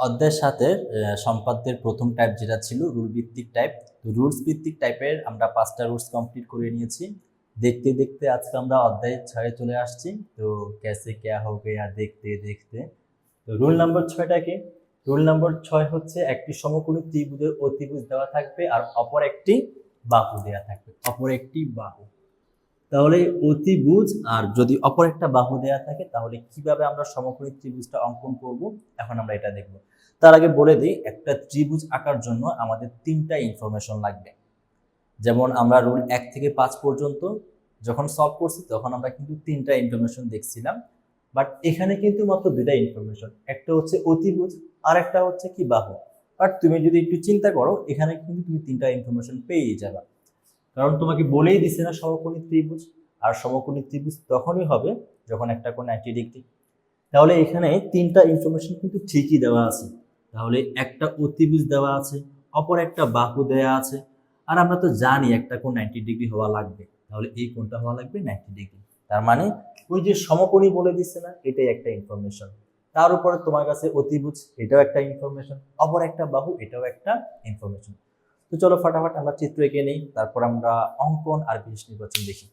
অধ্যায়ের সাথে সম্পাদ্যের প্রথম টাইপ যেটা ছিল রুল ভিত্তিক টাইপ তো রুলস ভিত্তিক টাইপের আমরা পাঁচটা রুলস কমপ্লিট করে নিয়েছি। দেখতে দেখতে আজকে আমরা অধ্যায় ছয়ে চলে আসছি। তো ক্যাসে ক্যা হো গয়া দেখতে দেখতে। তো রুল নাম্বার ছয়টা কি? রুল নাম্বার ছয় হচ্ছে একটি সমকোণী ত্রিভুজের অতিভুজ দেওয়া থাকবে আর অপর একটি বাহু দেওয়া থাকবে। অপর একটি বাহু। তাহলে অতিভুজ, আর যদি অপর একটা বাহু দেওয়া থাকে, তাহলে কীভাবে আমরা সমকোণী ত্রিভুজটা অঙ্কন করব? এখন আমরা এটা দেখব। তার আগে বলে দিই, একটা ত্রিভুজ আঁকার জন্য আমাদের তিনটা ইনফরমেশন লাগবে। যেমন আমরা রুল এক থেকে পাঁচ পর্যন্ত যখন সলভ করছি, তখন আমরা কিন্তু তিনটা ইনফরমেশন দেখছিলাম। বাট এখানে কিন্তু মাত্র দুইটা ইনফরমেশন একটা হচ্ছে অতিভুজ, আর একটা হচ্ছে কি বাহু। বাট তুমি যদি একটু চিন্তা করো, এখানে কিন্তু তুমি তিনটা ইনফরমেশন পেয়েই যাবা। কারণ তোমাকে বলেই দিছে না সমকোণী ত্রিভুজ, আর সমকোণী ত্রিভুজ তখনই হবে যখন একটা কোণ নাইনটি ডিগ্রি তাহলে এখানে তিনটা ইনফরমেশন কিন্তু ঠিকই দেওয়া আছে। তাহলে একটা অতিভুজ দেওয়া আছে, অপর একটা বাহু দেওয়া আছে, আর আমরা তো জানি একটা কোণ নাইনটি ডিগ্রি হওয়া লাগবে। তাহলে এই কোণটা হওয়া লাগবে নাইনটি ডিগ্রি তার মানে ওই যে সমকোণী বলে দিচ্ছে না, এটাই একটা ইনফরমেশন তার উপরে তোমার কাছে অতিভুজ, এটাও একটা ইনফরমেশন অপর একটা বাহু, এটাও একটা ইনফরমেশন তো চলো ফাটাফাট আমরা চিত্র এঁকে নিই, তারপর আমরা অঙ্কন আর বিশেষ নির্বাচন দেখি।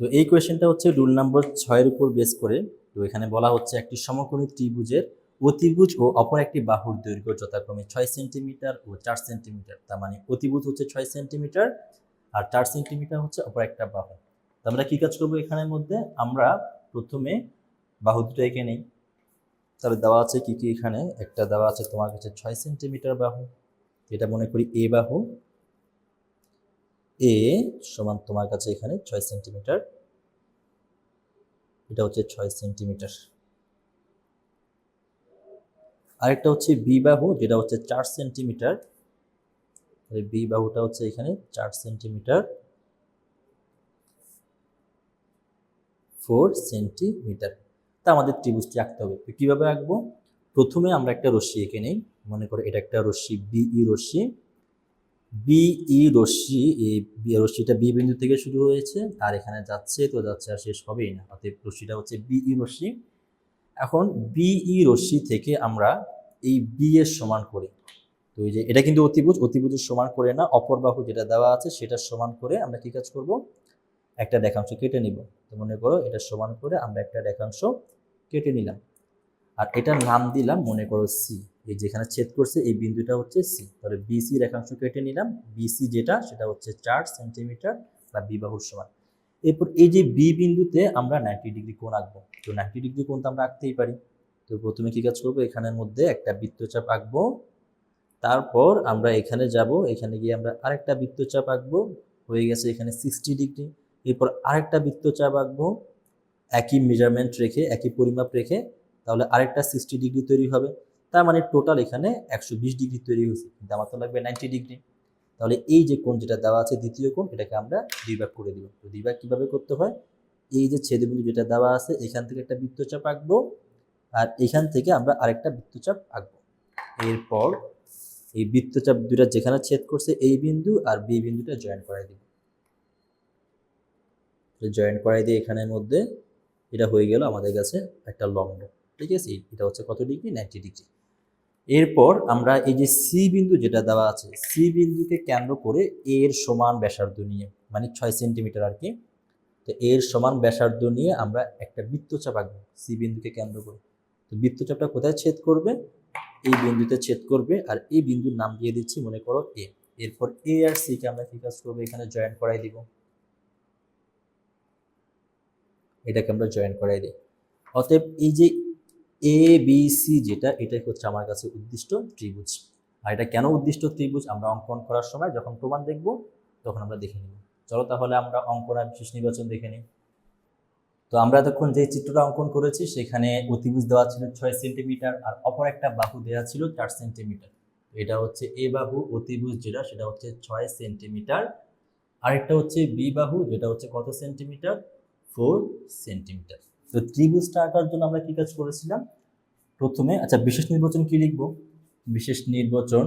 তো এই কোয়েশ্চেনটা হচ্ছে রুল নাম্বার ছয়ের উপর বেস করে। তো এখানে বলা হচ্ছে একটি সমকোণী ত্রিভুজের অতিভুজ ও অপর একটি বাহুর দৈর্ঘ্য যথাক্রমে ছয় সেন্টিমিটার ও চার সেন্টিমিটার তার মানে অতিভুজ হচ্ছে ছয় সেন্টিমিটার আর চার সেন্টিমিটার হচ্ছে অপর একটা বাহু। তো আমরা কি কাজ করব এখানের মধ্যে? আমরা প্রথমে বাহু দুটো এঁকে নেই। তাহলে দেওয়া আছে কি কি এখানে? একটা দেওয়া আছে তোমার কাছে ছয় সেন্টিমিটার বাহু এটা মনে করি এ বাহু। এ সমান তোমার কাছে এখানে ছয় সেন্টিমিটার। এটা হচ্ছে ছয় সেন্টিমিটার। আরেকটা হচ্ছে বি বাহু, যেটা হচ্ছে চার সেন্টিমিটার। বি বাহুটা হচ্ছে এখানে চার সেন্টিমিটার। Four centimetre. তা আমাদের ত্রিভুজটি আঁকতে হবে। তো কীভাবে আঁকবো? প্রথমে আমরা একটা রশ্মি এঁকে নিই। মনে করো এটা একটা রশ্মি বিই রশ্মি। বিই রশ্মি, এই রশ্মিটা বি বিন্দু থেকে শুরু হয়েছে, আর এখানে যাচ্ছে তো যাচ্ছে আর শেষ হবেই না। অতএব রশ্মিটা হচ্ছে বিই রশ্মি। এখন বিই রশ্মি থেকে আমরা এই বি এর সমান করি, তো এই যে এটা কিন্তু অতিভুজ, অতিভুজের সমান করে না, অপর বাহু যেটা দেওয়া আছে সেটার সমান করে আমরা কি কাজ করব? একটা রেখাংশ কেটে নিব। তো মনে করো এটা সমান করে আমরা একটা রেখাংশ কেটে নিলাম। আর এটার নাম দিলাম, মনে করো সি এই যেখানে ছেদ করছে, এই বিন্দুটা হচ্ছে সি তাহলে বিসি রেখাংশ কেটে নিলাম। বিসি যেটা, সেটা হচ্ছে চার সেন্টিমিটার বা বিবাহুর সমান। এরপর এই যে বি বিন্দুতে আমরা নাইনটি ডিগ্রি কোণ আঁকবো। তো নাইনটি ডিগ্রি কোণ তো আমরা আঁকতেই পারি। তো প্রথমে কি কাজ করব? এখানের মধ্যে একটা বৃত্তচাপ আঁকবো। তারপর আমরা এখানে যাব, এখানে গিয়ে আমরা আরেকটা বৃত্তচাপ আঁকবো। হয়ে গেছে এখানে সিক্সটি ডিগ্রি এরপর আরেকটা বৃত্তচাপ আঁকবো। একই মেজারমেন্ট রেখে, একই পরিমাপ রেখে তাহলে আরেকটা সিক্সটি ডিগ্রি তৈরি হবে। তার মানে টোটাল এখানে একশো বিশ ডিগ্রি তৈরি হয়েছে। কিন্তু আমার তো লাগবে নাইনটি ডিগ্রি তাহলে এই যে কোণ যেটা দেওয়া আছে, দ্বিতীয় কোণ, এটাকে আমরা দুই করে দিব তো দুই কীভাবে করতে হয়? এই যে ছেদবিন্দু যেটা দেওয়া আছে, এখান থেকে একটা বৃত্তচাপ আঁকবো আর এখান থেকে আমরা আরেকটা বৃত্তচাপ আঁকবো। এরপর এই বৃত্তচাপ দুটা যেখানে ছেদ করছে, এই বিন্দু আর বি বিন্দুটা জয়েন করাই দিব। জয়েন করাই দিয়ে এখানের মধ্যে এটা হয়ে গেল আমাদের কাছে একটা লম্ব। ঠিক আছে? এটা হচ্ছে কত ডিগ্রি? Ninety degree. এরপর আমরা এই যে সি বিন্দু যেটা দেওয়া আছে সি বিন্দুকে কেন্দ্র করে এর সমান ব্যাসার্ধ নিয়ে মানে ছয় সেন্টিমিটার আর কি, তো এর সমান ব্যাসার্ধ নিয়ে আমরা একটা বৃত্তচাপ আঁকবো সি বিন্দুকে কেন্দ্র করে। তো বৃত্তচাপটা কোথায় ছেদ করবে? এই বিন্দুতে ছেদ করবে আর এই বিন্দুর নাম দিয়ে দিচ্ছি, মনে করো এ এরপর এ আর সি কে আমরা কি কাজ করব? এখানে জয়েন করাই দিব। এটাকে আমরা জয়েন করাই দিই অতএব এই যে এ বি সি যেটা, এটাই হচ্ছে আমার কাছে উদ্দিষ্ট ত্রিভুজ। আর এটা কেন উদ্দিষ্ট ত্রিভুজ? আমরা অঙ্কন করার সময় যখন প্রমাণ দেখব, তখন আমরা দেখে নিব। চলো তাহলে আমরা অঙ্কন আর বিশেষ নির্বাচন দেখে নিই। তো আমরা এতক্ষণ যে চিত্রটা অঙ্কন করেছি, সেখানে অতিভুজ দেওয়া ছিল ছয় সেন্টিমিটার আর অপর একটা বাহু দেওয়া ছিল চার সেন্টিমিটার। এটা হচ্ছে এ বাহু, অতিভুজ যেটা, সেটা হচ্ছে ছয় সেন্টিমিটার। আরেকটা হচ্ছে বি বাহু, যেটা হচ্ছে কত সেন্টিমিটার? Four centimetre. তো ত্রিভুজটা আঁকার জন্য আমরা কি কাজ করেছিলাম? প্রথমে আচ্ছা বিশেষ নির্বাচন কি লিখব? বিশেষ নির্বাচন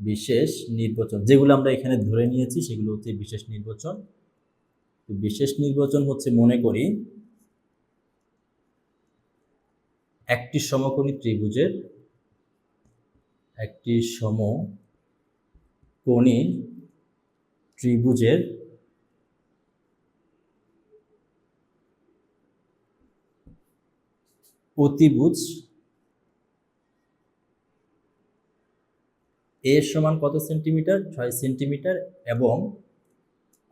বিশেষ নির্বাচন, যেগুলো আমরা এখানে ধরে নিয়েছি, সেগুলো হচ্ছে বিশেষ নির্বাচন। তো বিশেষ নির্বাচন হচ্ছে, মনে করি, একটি সমকোণী ত্রিভুজের একটি সমকোণী ত্রিভুজের অতিভুজ এ সমান কত সেন্টিমিটার? ছয় সেন্টিমিটার এবং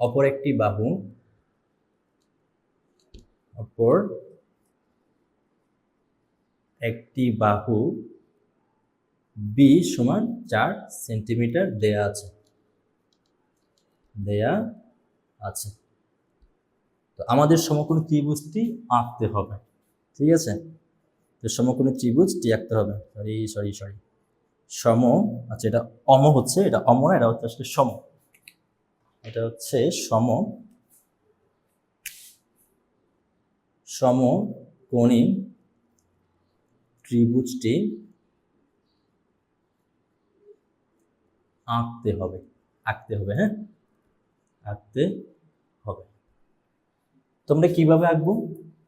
অপর একটি বাহু, অপর একটি বাহু বি সমান চার সেন্টিমিটার দেয়া আছে। দেয়া আছে। তো আমাদের সমকোণী ত্রিভুজটি আঁকতে হবে? ঠিক আছে? তো সমকোণী ত্রিভুজটি আঁকতে হবে। সরি সরি সরি সম আচ্ছা এটা অম হচ্ছে, এটা অম না, এটা হচ্ছে আসলে সম। এটা হচ্ছে সম, সমকোণী ত্রিভুজটি আঁকতে হবে আঁকতে হবে হ্যাঁ? আঁকতে হবে। তোমরা কীভাবে আঁকবো?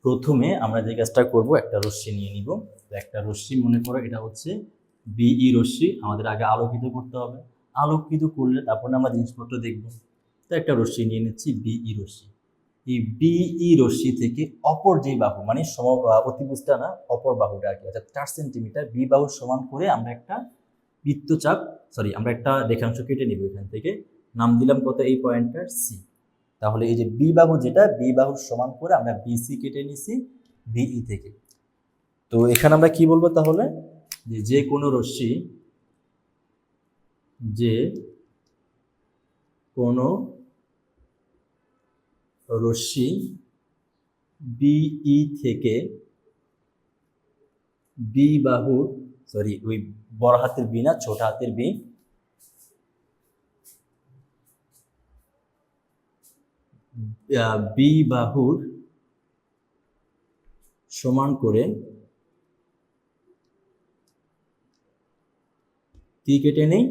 প্রথমে আমরা যে কাজটা করব, একটা রশ্মি নিয়ে নিব। একটা রশ্মি মনে করো, এটা হচ্ছে বিই রশ্মি, আমাদের আগে আলোকিত করতে হবে। আলোকিত করলে তারপরে আমরা জিনিসপত্র দেখব। তো একটা রশ্মি নিয়ে নিচ্ছি, বিই রশ্মি। এই বিই রশ্মি থেকে অপর যে বাহু মানে সম অতিভুজটা না, অপর বাহুটা আর কি, অর্থাৎ চার সেন্টিমিটার বি বাহুর সমান করে আমরা একটা বৃত্তচাপ সরি আমরা একটা রেখাংশ কেটে নিব এখান থেকে। নাম দিলাম কত? এই পয়েন্টটার সি। তাহলে এই যে বি বাহু যেটা বি বাহুর সমান করে আমরা বিসি কেটে নিছি বিই থেকে। তো এখানে আমরা কি বলব তাহলে? যে যে কোনো রশ্মি, যে কোনো রশ্মি বিই থেকে বি বাহুর সরি ওই বড় হাতের বি না, ছোট হাতের বি বি বাহুর সমান করে কি কেটে নেই?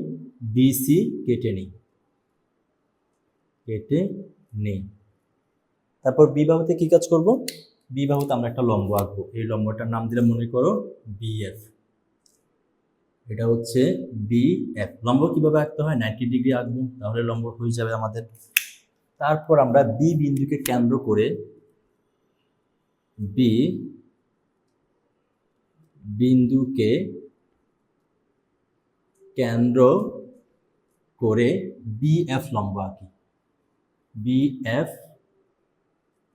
বিসি কেটে নেই। কেটে নেই। তারপর বিবাহতে কি কাজ করব? বিবাহতে আমরা একটা লম্ব আঁকবো। এই লম্বটার নাম দিলে মনে করো বিএফ এটা হচ্ছে বিএফ লম্ব কীভাবে আঁকতে হয়? নাইনটি ডিগ্রি আঁকবো। তাহলে লম্ব হয়ে যাবে আমাদের তারপর আমরা বি বিন্দুকে কেন্দ্র করে বি বিন্দুকে কেন্দ্র করে বিএফ লম্ব আঁকি। বিএফ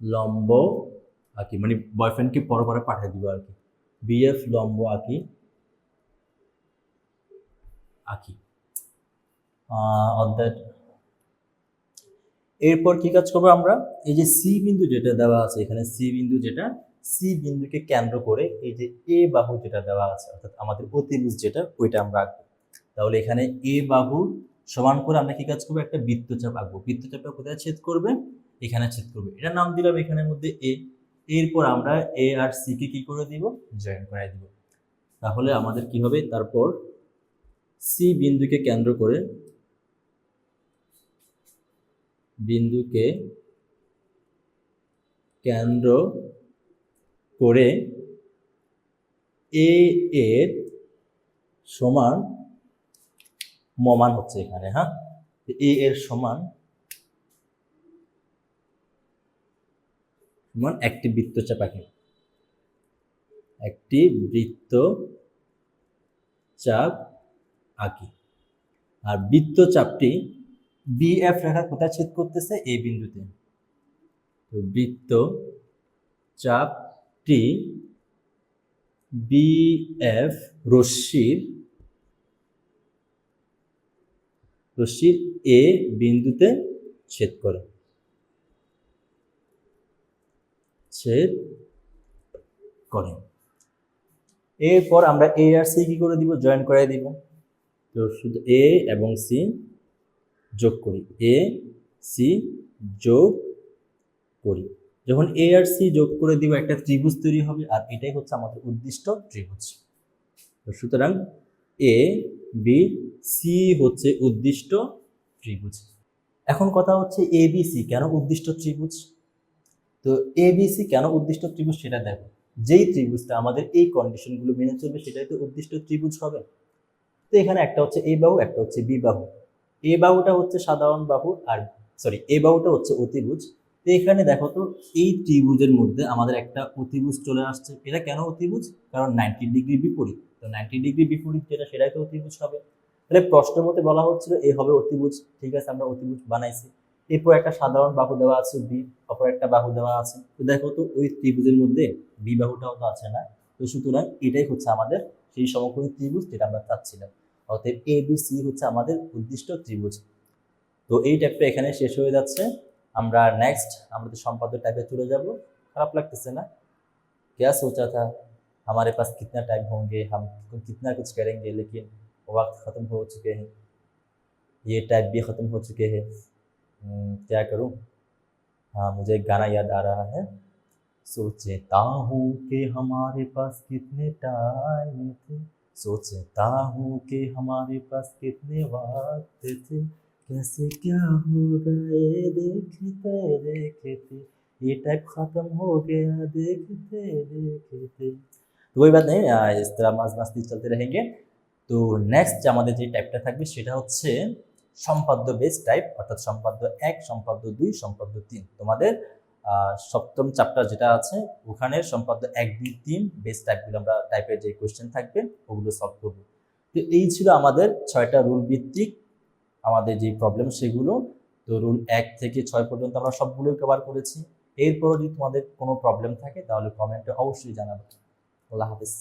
লম্ব আঁকি মানে বয়ফ্রেন্ডকে পরে পরে পাঠিয়ে দিব আর কি। বিএফ লম্ব আঁকি আঁকি। আহ, অধ্যায় এরপর কি কাজ করব আমরা? এই যে সি বিন্দু যেটা দেওয়া আছে এখানে সি বিন্দু যেটা সি বিন্দুকে কেন্দ্র করে এই যে এ বাহু যেটা দেওয়া আছে, অর্থাৎ আমাদের অতিভুজ যেটা, ওইটা আমরা আঁকবো। তাহলে এখানে এ বাহু সমান করে আমরা কি কাজ করব? একটা বৃত্তচাপ আঁকবো। বৃত্তচাপটা কোথায় ছেদ করবে? এখানে ছেদ করবে। এটা নাম দিলাম এখানের মধ্যে এ এরপর আমরা এ আর সি কে করে দিব? জয়েন করে দিব। তাহলে আমাদের কি হবে? তারপর সি বিন্দুকে কেন্দ্র করে বিন্দুকে কেন্দ্র করে এ এর সমান মমান হচ্ছে এখানে হ্যাঁ? এ এর সমান সমান একটি বৃত্তচাপ আঁকি একটি বৃত্ত চাপ আঁকি। আর বৃত্তচাপটি বিএফ রেখা কোথায় ছেদ করতেছে? এই বিন্দুতে। তো বৃত্ত চাপটি বিএফ রশ্মির রশ্মির এ বিন্দুতে ছেদ করে। ছেদ করে। এরপর আমরা এ আর সি কি করে দিব? জয়েন করাই দিব। তো শুধু এ এবং সি যোগ করি। এ সি যোগ করি। যখন এ আর সি যোগ করে দিব, একটা ত্রিভুজ তৈরি হবে আর এটাই হচ্ছে আমাদের উদ্দিষ্ট ত্রিভুজ। তো সুতরাং এ বি সি হচ্ছে উদ্দিষ্ট ত্রিভুজ। এখন কথা হচ্ছে এ বি সি কেন উদ্দিষ্ট ত্রিভুজ? তো এ বি সি কেন উদ্দিষ্ট ত্রিভুজ সেটা দেখো। যেই ত্রিভুজটা আমাদের এই কন্ডিশনগুলো মেনে চলবে, সেটাই তো উদ্দিষ্ট ত্রিভুজ হবে। তো এখানে একটা হচ্ছে এ বাহু, একটা হচ্ছে বি বাহু। এ বাহুটা হচ্ছে সাধারণ বাহু আর সরি এ বাহুটা হচ্ছে অতিভুজ। তো এখানে দেখো তো, এই ত্রিভুজের মধ্যে আমাদের একটা অতিভুজ চলে আসছে। এটা কেন অতিভুজ? কারণ নাইনটি ডিগ্রি বিপরীত। তো নাইনটি ডিগ্রি বিপরীত যেটা, সেটাই তো অতিভুজ হবে। তাহলে প্রশ্নের মধ্যে বলা হচ্ছিল, এ হবে অতিভুজ। ঠিক আছে, আমরা অতিভুজ বানাইছি। এরপর একটা সাধারণ বাহু দেওয়া আছে, বি। অপর একটা বাহু দেওয়া আছে। তো দেখো তো, ওই ত্রিভুজের মধ্যে বি বাহুটাও তো আছে না। তো সুতরাং এটাই হচ্ছে আমাদের সেই সমকোণী ত্রিভুজ যেটা আমরা চাচ্ছিলাম। অতএব এ বি সি হচ্ছে আমাদের উদ্দিষ্ট ত্রিভুজ তো এই টাইপটা এখানে শেষ হয়ে যাচ্ছে আমরা নেক্সট আমাদের সম্পাদ্য টাইপে চলে যাব খারাপ লাগতেছে না क्या सोचा था हमारे पास कितना टाइम होंगे हम कितना कुछ करेंगे लेकिन वक्त ख़त्म हो चुके हैं ये टाइप भी ख़त्म हो चुके हैं हम्म, क्या करूं हाँ मुझे एक गाना याद आ रहा है सोचता हूँ कि हमारे पास कितने टाइम थे सोचता हूँ कि हमारे पास कितने वक्त थे कैसे क्या हो गए देखते देखते ये टाइप खत्म हो गया देखते देखते তো ওই বাদ নেই আহ, इस तरह মাঝ মাস্তি চলতে रहेंगे তো নেক্সট আমাদের যে টাইপটা থাকবে সেটা হচ্ছে সম্পাদ্য বেস টাইপ অর্থাৎ সম্পাদ্য এক সম্পাদ্য দুই সম্পাদ্য তিন তোমাদের আহ, সপ্তম চ্যাপ্টার যেটা আছে, ওখানে সম্পাদ্য এক, দুই, তিন বেস টাইপগুলো আমরা টাইপের যে কোয়েশ্চেন থাকবে, ওগুলো সলভ করব। তো এই ছিল আমাদের ছয়টা রুল ভিত্তিক আমাদের যে প্রবলেম সেগুলো। তো রুল এক থেকে ছয় পর্যন্ত আমরা সবগুলোই কভার করেছি। এরপরও যদি তোমাদের কোনো প্রবলেম থাকে, তাহলে কমেন্টে অবশ্যই জানাবে। আল্লাহ হাফিজ।